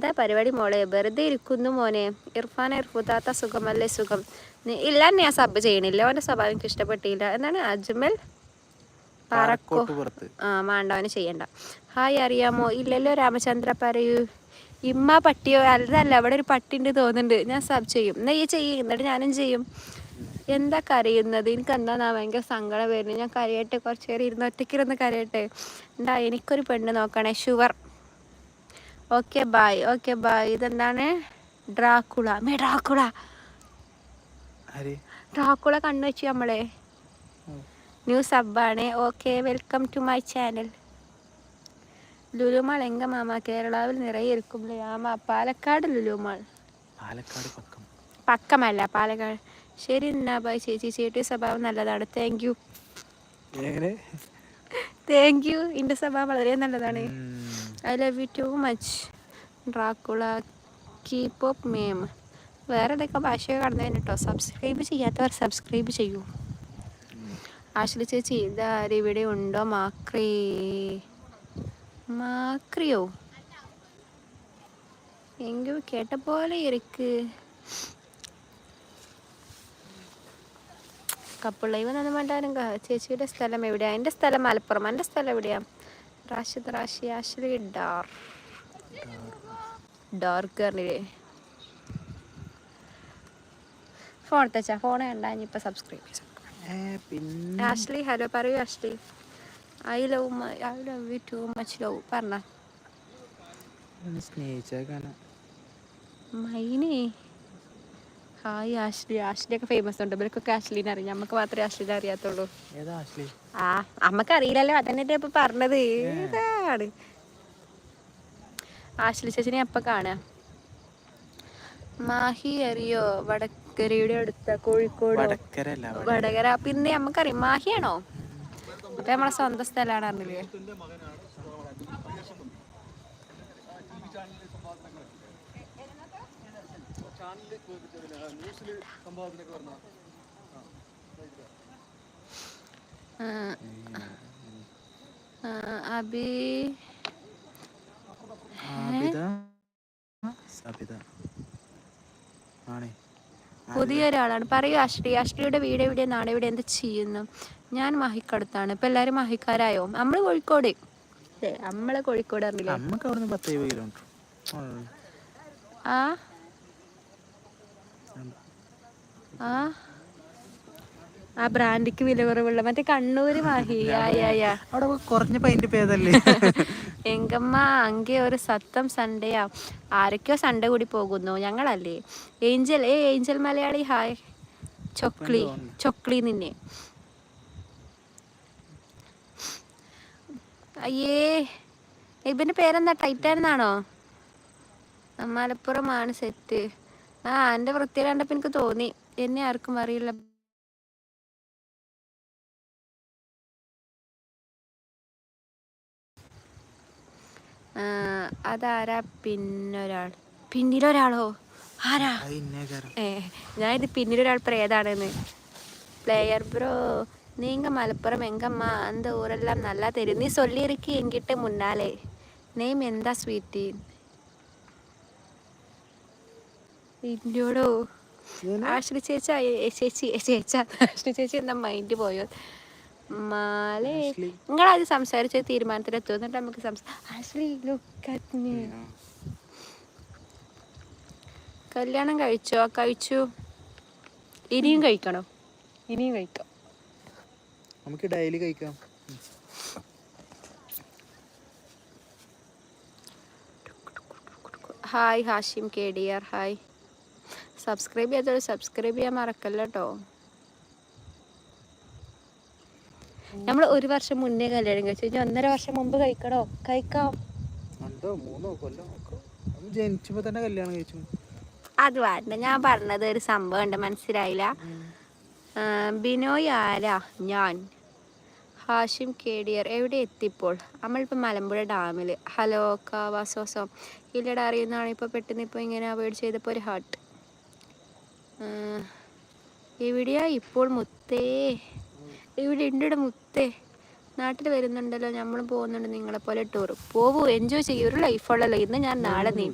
എന്താ പരിപാടി മോളെ? വെറുതെ ഇരിക്കുന്നു മോനെ. ഇർഫാൻ ഇർഫുദാത്ത സുഖമല്ലേ? സുഖം. ഇല്ല ഞാൻ സബ് ചെയ്യണില്ല. അവന്റെ സ്വഭാവം എനിക്ക് ഇഷ്ടപ്പെട്ടില്ല. എന്താണ്? അജ്മൽ പാറക്കോ ആ മാണ്ടവന് ചെയ്യണ്ട. ഹായ് അറിയാമോ? ഇല്ലല്ലോ രാമചന്ദ്ര പറയൂ. ഇമ്മ പട്ടിയോ? അല്ലതല്ല അവിടെ ഒരു പട്ടി ഉണ്ട് തോന്നുന്നുണ്ട്. ഞാൻ സബ് ചെയ്യും. എന്നാ ഈ ചെയ്യും. എന്നിട്ട് ഞാനും ചെയ്യും. എന്താ കരയുന്നത്? എനിക്ക് എന്താ ഭയങ്കര സങ്കടം വരുന്നത്. ഞാൻ കരയട്ടെ കുറച്ച് നേരം ഇരുന്ന് ഒറ്റയ്ക്കിരുന്ന് കരയട്ടെ. എന്താ എനിക്കൊരു പെണ്ണ് നോക്കണേ. Sure. Okay bye okay bye ഇതെന്താണ്? ഡ്രാക്കുള മേ ഡ്രാക്കുള ഡ്രാക്കുള കണ്ണു വെച്ചു നമ്മളെ. New സബ്ബാണ് okay welcome to my channel Lulu mall എങ്ക മാമ? കേരളാവിൽ നിറയെ ഇരിക്കും ആമ പാലക്കാട് ലുലുമാൾ. പാലക്കാട് പക്കം. പക്കമല്ല പാലക്കാട്. ശരി എന്നാ ബൈ ചേച്ചി ചേട്ടി സ്വഭാവം നല്ലതാണ്. താങ്ക് യു താങ്ക് യു എന്റെ സ്വഭാവം വളരെ നല്ലതാണ്. I love you too much Dracula keep up മേം വേറെ ഏതൊക്കെ ഭാഷയൊക്കെ കടന്നു കേട്ടോ സബ്സ്ക്രൈബ് ചെയ്യാത്തവർ സബ്സ്ക്രൈബ് ചെയ്യൂ. ആശ്ലി ചേച്ചി ഇതാര് ഇവിടെ ഉണ്ടോ? മാക്രി. മാക്രിയോ? എങ്കോ കേട്ട പോലെ ഇരിക്ക് കപ്പിളൈവ് നിന്ന് വേണ്ടാനും ചേച്ചിയുടെ സ്ഥലം എവിടെയാണ് എന്റെ സ്ഥലം മലപ്പുറം. എന്റെ സ്ഥലം എവിടെയാ? റാഷിദ് റാഷി ആശ്ലി ഡാർ ഡാർക്ക് പറഞ്ഞില്ലേ ഫോൺ തച്ചാ ഫോൺ കണ്ടാ ഇനിയിപ്പോൾ സബ്സ്ക്രൈബ് ചെയ്യാം. ആഷ്ലി ഹലോ പറയൂ Ashley I love I love you too much love പറഞ്ഞ. കാണാം മൈനി. Hi Ashley. ആഷ്ലി ഒക്കെ ഫേമസ് ഉണ്ട്. ഇവർക്കൊക്കെ ആഷ്ലിനെ അറിയാം. നമുക്ക് മാത്രമേ ആഷ്ലിനെ അറിയാത്തുള്ളൂ. ആശ്ലി ആ അമ്മയ്ക്ക് അറിയില്ലല്ലോ അതന്നെ ഇപ്പൊ പറഞ്ഞത്. ഏതാണ്? ആഷ്ലി ചേച്ചിനെ അപ്പൊ കാണാ. മാഹി അറിയോ? വടക്കരയുടെ അടുത്ത കോഴിക്കോട്. വടകര. പിന്നെ നമുക്കറിയാം മാഹിയാണോ? അപ്പൊ നമ്മളെ സ്വന്തം സ്ഥലമാണ് അറിഞ്ഞില്ലേ ആ, ആ, അബി. ആബിദ സബിത ആണേ. പുതിയ ഒരാളാണ്. പറയൂ അഷ്ടി അഷ്ടിയുടെ വീട് എവിടെ? നാട് എവിടെ? എന്ത് ചെയ്യുന്നു? ഞാൻ മഹിക്കടുത്താണ്. ഇപ്പൊ എല്ലാരും മഹിക്കാരായോ? നമ്മൾ കോഴിക്കോട്. നമ്മളെ കോഴിക്കോട് പത്ത് ആ? ആ? ആ ബ്രാൻഡിക്ക് വില കുറവുള്ള മറ്റേ കണ്ണൂര് അവിടെ കുറഞ്ഞ പൈന്റെ പേതല്ലേ എങ്കമ്മ അങ്കെ ഒരു സത്തം സൺഡേയാ. ആരൊക്കെയോ സൺഡേ കൂടി പോകുന്നു. ഞങ്ങളല്ലേ. ഏഞ്ചൽ ഏ ഏഞ്ചൽ മലയാളി ഹായ്. ചൊക്ലി ചൊക്ലി നിന്നെ. അയ്യേ. ഇവന്റെ പേരെന്താ? ടൈറ്റാൻ എന്നാണോ? മലപ്പുറമാണ് സെറ്റ്. ആ എന്റെ വൃത്തി കണ്ടപ്പോൾ എനിക്ക് തോന്നി. എന്നെ ആർക്കും അറിയില്ല. അതാരാ പിന്നൊരാൾ? പിന്നിലൊരാളോ? ആരാ? ഏ ഞാൻ ഇത് പിന്നിലൊരാൾ പ്രേതാണെന്ന് പ്ലെയർ ബ്രോ നീങ്ക മലപ്പുറം എങ്കമ്മ അന്ത ഊരെല്ലാം നല്ലാ തരും. നീ ചൊല്ലിയിരിക്കി എങ്കിട്ട് മുന്നാലെ. നെയ്മ് എന്താ സ്വീറ്റി ഇന്നോടോ ആശ്രി ചേച്ച ചേച്ചി ചേച്ച. ആശ്രി ചേച്ചി എന്താ മൈൻഡ് പോയോ? മാലേ നിങ്ങൾ നിങ്ങളത് സംസാരിച്ച തീരുമാനത്തിലെത്തും എന്നിട്ട് നമുക്ക് ആശ്രി ലുക്ക് അറ്റ് മീ കല്യാണം കഴിച്ചോ? കഴിച്ചു. ഇനിയും കഴിക്കണോ? ഇനിയും കഴിക്കാം. നമുക്ക് ഡെയിലി കഴിക്കാം. Hi Hashim K D R. Hi. Subscribe ചെയ്തോളൂ സബ്സ്ക്രൈബ് ചെയ്യാൻ മറക്കല്ല കേട്ടോ നമ്മൾ ഒരു വർഷം മുന്നേ കല്യാണം കഴിച്ചു. ഇനി ഒന്നര വർഷം മുമ്പ് കഴിക്കണോ? കഴിക്കാം. ജനിച്ചപ്പോ തന്നെ കല്യാണം കഴിച്ചു. അത് വേണ്ട. ഞാൻ പറഞ്ഞത് ഒരു സംഭവം ഉണ്ട്. മനസ്സിലായില്ല? ബിനോയ് ആരാ? ഞാൻ. ഹാഷിം കേഡിയർ. എവിടെ എത്തിപ്പോൾ? നമ്മളിപ്പോൾ മലമ്പുഴ ഡാമിൽ ഹലോ കാവാസോസം ഇല്ലടാ അറിയുന്നതാണ്? ഇപ്പോൾ പെട്ടെന്ന് ഇപ്പോൾ ഇങ്ങനെ അവോയ്ഡ് ചെയ്തപ്പോൾ ഒരു ഹാർട്ട് എവിടെയാ ഇപ്പോൾ മുത്തേ? ഇവിടെ ഉണ്ട് മുത്തേ. നാട്ടിൽ വരുന്നുണ്ടല്ലോ. നമ്മളും പോകുന്നുണ്ട് നിങ്ങളെ പോലെ ടൂർ പോവൂ എൻജോയ് ചെയ്യൂ. ഒരു ലൈഫുള്ളല്ലോ ഇന്ന് ഞാൻ നാളെ നീ